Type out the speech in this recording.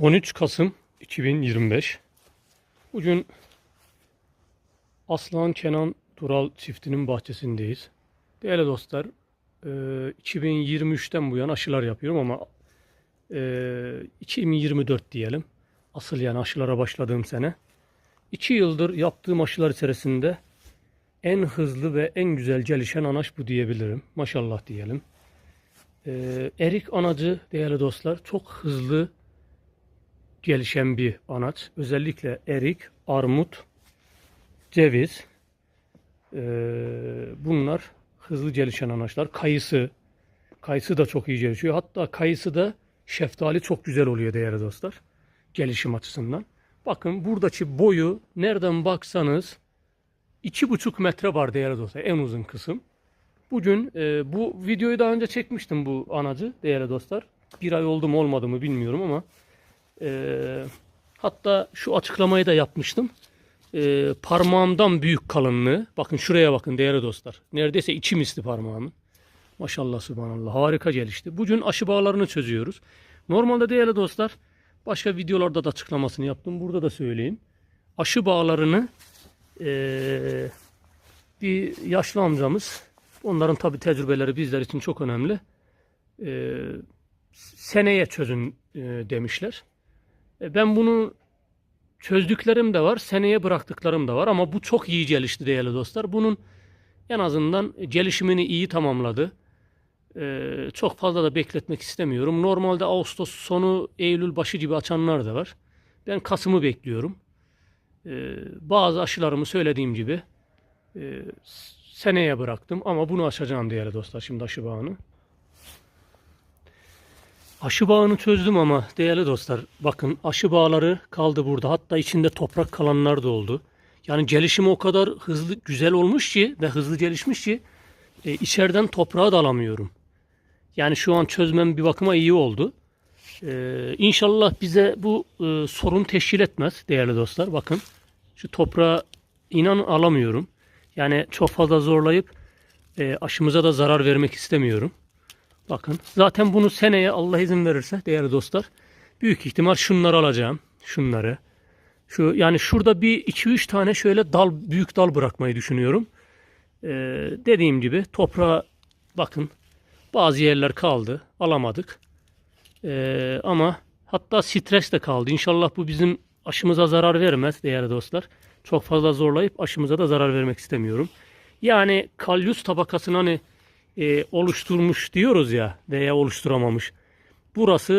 13 Kasım 2025. Bugün Aslan Kenan Tural çiftinin bahçesindeyiz. Değerli dostlar, e, 2023'ten bu yana aşılar yapıyorum ama e, 2024 diyelim. Asıl yani aşılara başladığım sene. 2 yıldır yaptığım aşılar içerisinde en hızlı ve en güzel gelişen anaç bu diyebilirim. Maşallah diyelim. E, erik anacı değerli dostlar çok hızlı gelişen bir anaç. Özellikle erik, armut, ceviz. Ee, bunlar hızlı gelişen anaçlar. Kayısı. Kayısı da çok iyi gelişiyor. Hatta kayısı da şeftali çok güzel oluyor değerli dostlar. Gelişim açısından. Bakın buradaki boyu nereden baksanız iki buçuk metre var değerli dostlar. En uzun kısım. Bugün e, bu videoyu daha önce çekmiştim bu anacı değerli dostlar. Bir ay oldu mu olmadı mı bilmiyorum ama ee, hatta şu açıklamayı da yapmıştım. Ee, parmağımdan büyük kalınlığı. Bakın şuraya bakın değerli dostlar. Neredeyse içi misli parmağımın. Maşallah subhanallah harika gelişti. Bugün aşı bağlarını çözüyoruz. Normalde değerli dostlar başka videolarda da açıklamasını yaptım. Burada da söyleyeyim. Aşı bağlarını ee, bir yaşlı amcamız onların tabi tecrübeleri bizler için çok önemli. Ee, seneye çözün e, demişler. E, Ben bunu çözdüklerim de var, seneye bıraktıklarım da var ama bu çok iyi gelişti değerli dostlar. Bunun en azından gelişimini iyi tamamladı. E, çok fazla da bekletmek istemiyorum. Normalde Ağustos sonu, Eylül başı gibi açanlar da var. Ben Kasım'ı bekliyorum. E, bazı aşılarımı söylediğim gibi seneye bıraktım ama bunu açacağım değerli dostlar şimdi aşı bağını. Aşı bağını çözdüm ama değerli dostlar bakın aşı bağları kaldı burada. Hatta içinde toprak kalanlar da oldu. Yani gelişimi o kadar hızlı güzel olmuş ki ve hızlı gelişmiş ki e, içeriden toprağı da alamıyorum. Yani şu an çözmem bir bakıma iyi oldu. E, inşallah bize bu e, sorun teşkil etmez değerli dostlar. Bakın şu toprağı inan alamıyorum. Yani çok fazla zorlayıp e, aşımıza da zarar vermek istemiyorum. Bakın zaten bunu seneye Allah izin verirse değerli dostlar büyük ihtimal şunları alacağım. Şunları. Şu yani şurada bir 2-3 tane şöyle dal büyük dal bırakmayı düşünüyorum. Ee, dediğim gibi toprağa bakın bazı yerler kaldı. Alamadık. Ee, ama hatta stres de kaldı. İnşallah bu bizim aşımıza zarar vermez değerli dostlar. Çok fazla zorlayıp aşımıza da zarar vermek istemiyorum. Yani kalyus tabakasını hani e, oluşturmuş diyoruz ya veya oluşturamamış. Burası